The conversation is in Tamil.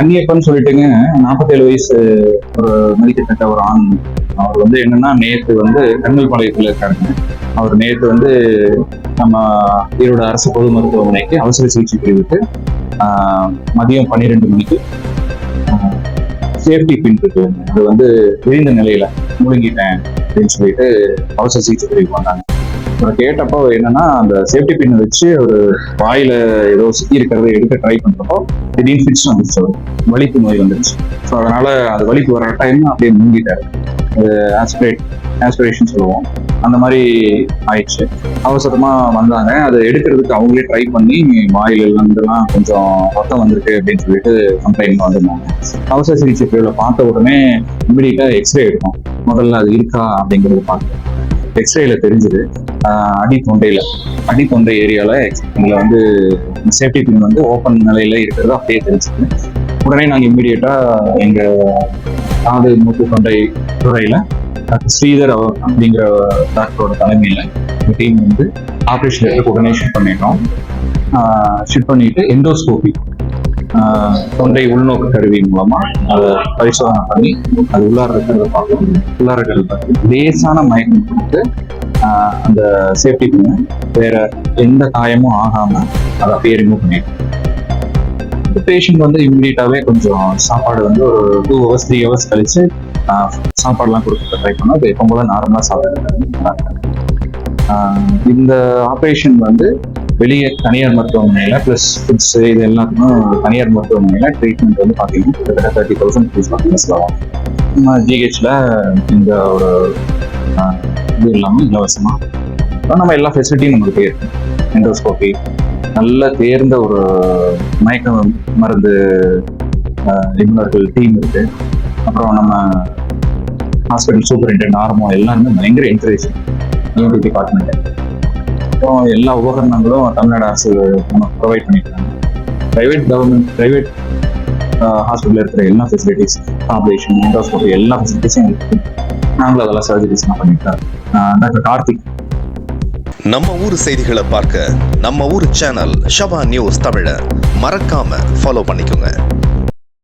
அந்நியப்பன் சொல்லிட்டுங்க நாற்பத்தேழு வயசு ஒரு மதிக்கத்தக்க ஒரு ஆண். அவர் வந்து என்னன்னா நேற்று வந்து கண்ணல் பாளையத்தில் இருக்காருங்க. அவர் நேற்று வந்து நம்ம ஈரோடு அரசு பொது மருத்துவமனைக்கு அவசர சிகிச்சை பிரிவுக்கு மதியம் பன்னிரெண்டு மணிக்கு சேஃப்டி பின் இருக்கு. அது வந்து விரிந்த நிலையில முழுங்கிட்டேன் அப்படின்னு சொல்லிட்டு அவசர சிகிச்சை பிரிவுக்கு வந்தாங்க. அப்புறம் கேட்டப்போ என்னன்னா அந்த சேஃப்டி பின் வச்சு ஒரு வாயில ஏதோ சுத்தி இருக்கிறத எடுக்க ட்ரை பண்றப்போ திடீர்னு ஃபிட்ஸ் வந்துருச்சு அவருக்கு வலிப்பு நோய் வந்துருச்சு. ஸோ அதனால அது வலிப்பு வர டைம் அப்படியே மூங்கிட்டாரு. ஆஸ்பிரேட் ஆஸ்பிரேஷன் சொல்லுவோம். அந்த மாதிரி ஆயிடுச்சு. அவசரமா வந்தாங்க. அதை எடுக்கிறதுக்கு அவங்களே ட்ரை பண்ணி வாயில இருந்தெல்லாம் கொஞ்சம் ரத்தம் வந்திருக்கு அப்படின்னு சொல்லிட்டு கம்ப்ளைண்ட் வந்திருந்தாங்க. அவசர சிகிச்சை பிரிவில் பார்த்த உடனே இமீடியட்டா எக்ஸ்ரே எடுக்கும் முதல்ல அது இருக்கா அப்படிங்கிறத பார்த்தோம் எக்ஸ்ரேல தெரிஞ்சது. அடி தொண்டையில. அடி தொண்டை ஏரியால எங்களை வந்து சேஃப்டி பின் வந்து ஓப்பன் நிலையில இருக்கிறது அப்படியே தெரிஞ்சது. உடனே நாங்கள் இம்மிடியட்டா எங்க காது மூக்கு தொண்டை துறையில ஸ்ரீதர் அப்படிங்கிற டாக்டரோட தலைமையில டீம் வந்து ஆப்ரேஷன் எடுத்து உடனே ஷிஃப்ட் பண்ணிட்டோம் ஷிஃப்ட் பண்ணிட்டு எண்டோஸ்கோபி தொண்டை உள்நோக்கு கருவி மூலமா அதை பரிசோதனை பண்ணி அது உள்ளார இருக்கிறத பார்க்கணும். உள்ளார இருக்கிறத லேசான மயக்கம் கொடுத்து ஆஹ் அந்த சேஃப்டி பண்ண வேற எந்த காயமும் ஆகாம அதை அப்படியே ரிமூவ் பண்ணிட்டோம் பேஷண்ட் வந்து இம்மிடியட்டாவே கொஞ்சம் சாப்பாடு வந்து ஒரு டூ ஹவர்ஸ் த்ரீ ஹவர்ஸ் கழிச்சு ஆஹ் சாப்பாடுலாம் கொடுக்க ட்ரை பண்ணோம் அது எப்போ போல நார்மலாக சாப்பிடுறாங்க இந்த ஆப்ரேஷன் வந்து வெளியே தனியார் மருத்துவமனையில ப்ளஸ் ஃபுட்ஸ் இது எல்லாத்துக்கும் தனியார் மருத்துவமனையில ட்ரீட்மெண்ட் வந்து பார்த்தீங்கன்னா கிட்டத்தட்ட தேர்ட்டி தௌசண்ட் ஃபீஸ் பார்த்தீங்கன்னா நம்ம ஜிஹெச்ல இந்த ஒரு இது இல்லாமல் இலவசமாக நம்ம எல்லா ஃபெசிலிட்டியும் நம்மளுக்கு இருக்கு. எண்டோஸ்கோபி நல்ல தேர்ந்த ஒரு மயக்க மருந்து நிபுணர்கள் டீம் இருக்கு. அப்புறம் நம்ம ஹாஸ்பிட்டல் சூப்பரிண்டென்ட் ஆர்மோ எல்லாருமே பயங்கர என்கரேஜ் டிபார்ட்மெண்ட்டு டிபார்ட்மெண்ட் எல்லா உபகரணங்களும் தமிழ்நாடு அரசு ப்ரொவைட் பண்ணிக்கிறாங்க ப்ரைவேட் கவர்மெண்ட் ப்ரைவேட் ஹாஸ்பிட்டலில் இருக்கிற எல்லா ஃபெசிலிட்டிஸ் ஆப்ரேஷன் எண்டோஸ்கோபி எல்லா ஃபெசிலிட்டிஸும் எங்களுக்கு நாங்களும் அதெல்லாம் சர்ஜரிஸ்லாம் பண்ணியிருக்காரு டாக்டர் கார்த்திக். நம்ம ஊர் செய்திகளை பார்க்க நம்ம ஊர் சேனல் ஷபா நியூஸ் தமிழை மறக்காம ஃபாலோ பண்ணிக்கோங்க.